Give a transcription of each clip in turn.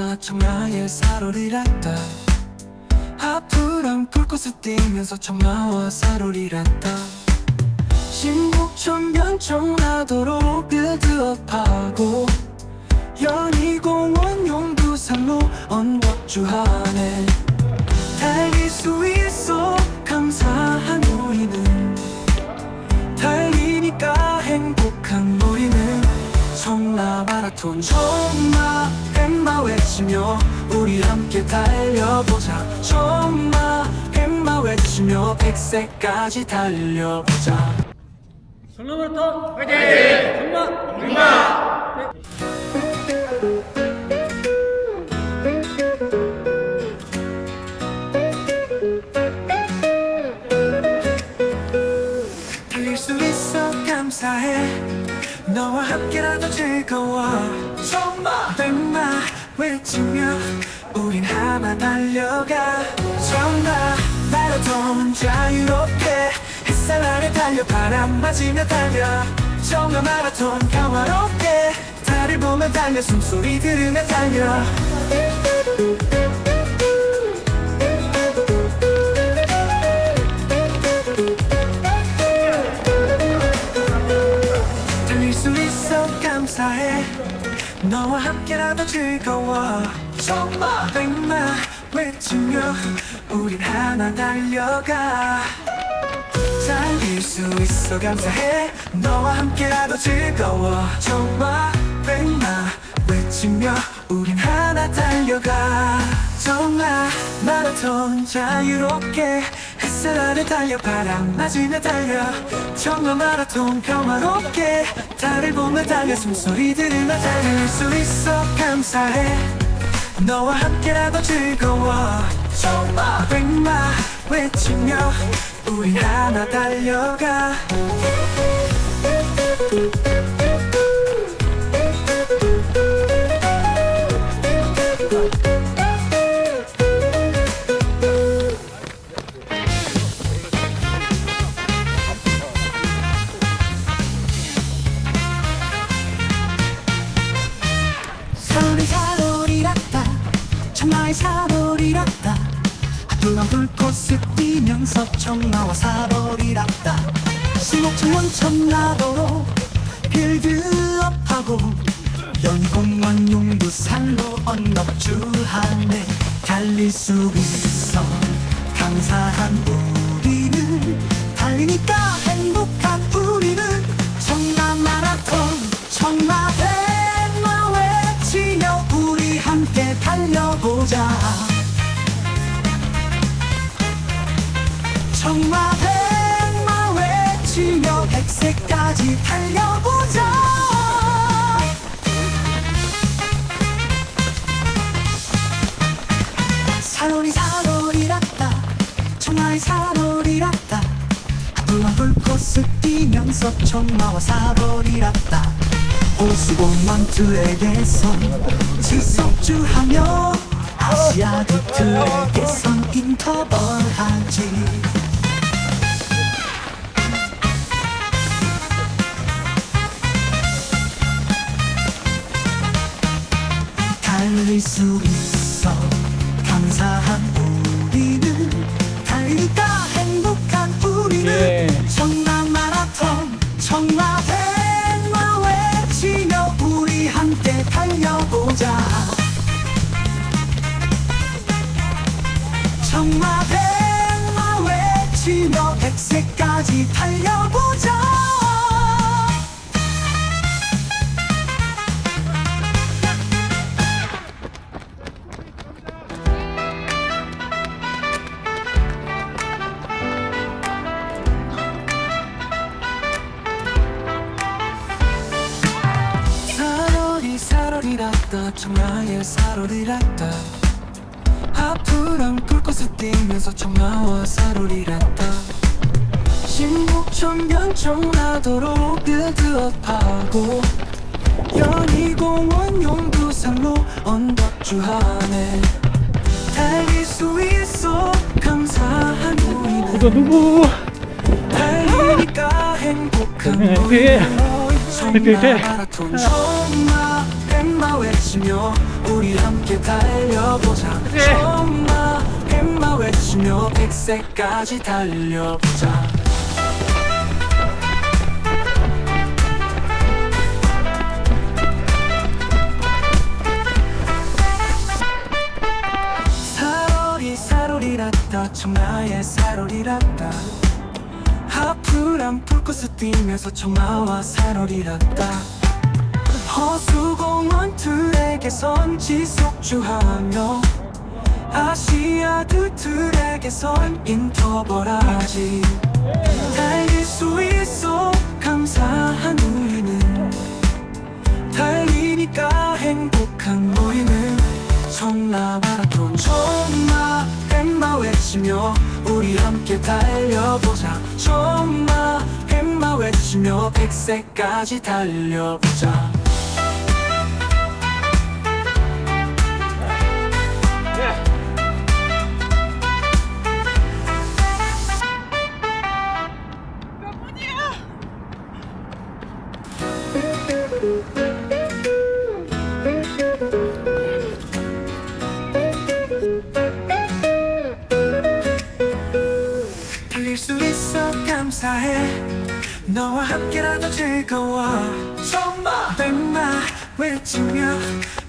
살얼이랐다 청라의 살얼이랐다. 하프랑 불꽃을 띠면서 청라와 살얼이랐다. 신곡천변 청라도로 빌드업하고 연희공원 용두산로 언덕주하네 청라 마라톤 청마 백마 외치며 우리 함께 달려보자. 청마 백마 외치며 백세까지 달려보자. 성남마라톤 화이팅! 정말 달릴 수 있어 감사해 너와 함께라도 즐거워. 정마 백마 외치며 우린 하나 달려가. 정마 마라톤 자유롭게 햇살 아래 달려 바람 맞으며 달려. 정마 마라톤 평화롭게. 달을 보며 달려 숨소리 들으며 달려 너와 함께라도 즐거워. 정마 백마 외치며 우린 하나 달려가. 달릴 수 있어 감사해. 너와 함께라도 즐거워. 정마 백마 외치며 우린 하나 달려가. 정말 마라톤 자유롭게 햇살 아래 달려 바람 맞으며 달려. 정말 마라톤 평화롭게 달을 보며 달려. 숨소리 들으며 달릴 수 있어 감사해. 너와 함께라도 즐거워. 정말 백마 외치며 우린 하나 달려가 청라의 사돌이랐다. 하늘만 불꽃을 띠면서 청라와 사돌이랐다. 신곡천원 청라도로 빌드업하고 연공원 용두산로 언덕주하네 달릴 수 있어. 감사한 우리는 달리니까 사돌이랐다. 하늘만 불꽃을 띠면서 청마와 사돌이랐다. 호수공원 트랙에선 지속주하며 아시아드 트랙에선 인터벌하지. 달릴 수 청라 백마 외치며 백세까지 달려보자. 살얼이 살얼이랐다. 청라의 살얼이랐다 하프랑 불꽃을 띠면서 청라와 살얼이랐다 신곡천변 청라도로 빌드업하고 연희공원 용두산로 언덕주하네 달릴 수 있어 감사한 우리는 이거 누구? 달리니까 행복한 네, 우리 네. 네, 네. 마라톤 정말 엠마 외치며 우리 함께 달려보자. 정마 엠마 외치며 백세까지 달려보자. 사로리 사로리라따 청라의 사로리라따 하프랑 불꽃을 뛰면서 청라와 사로리라따 허수공원 트랙에선 지속주하며 아시아드 트랙에선 인터벌하지. 달릴 수 있어 감사한 우리는. 달리니까 행복한 우리는. 청라 마라톤 청마 엠마 외치며 우리 함께 달려보자. 청마 엠마 외치며 백세까지 달려보자 너와 함께라도 즐거워. 정마! 백마 외치며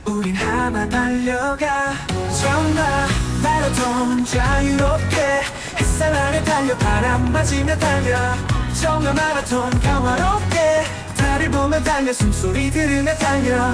우린 하나 달려가. 정마! 마라톤 자유롭게 햇살 아래 달려 바람 맞으며 달려. 정마 마라톤 평화롭게. 달을 보며 달려 숨소리 들으며 달려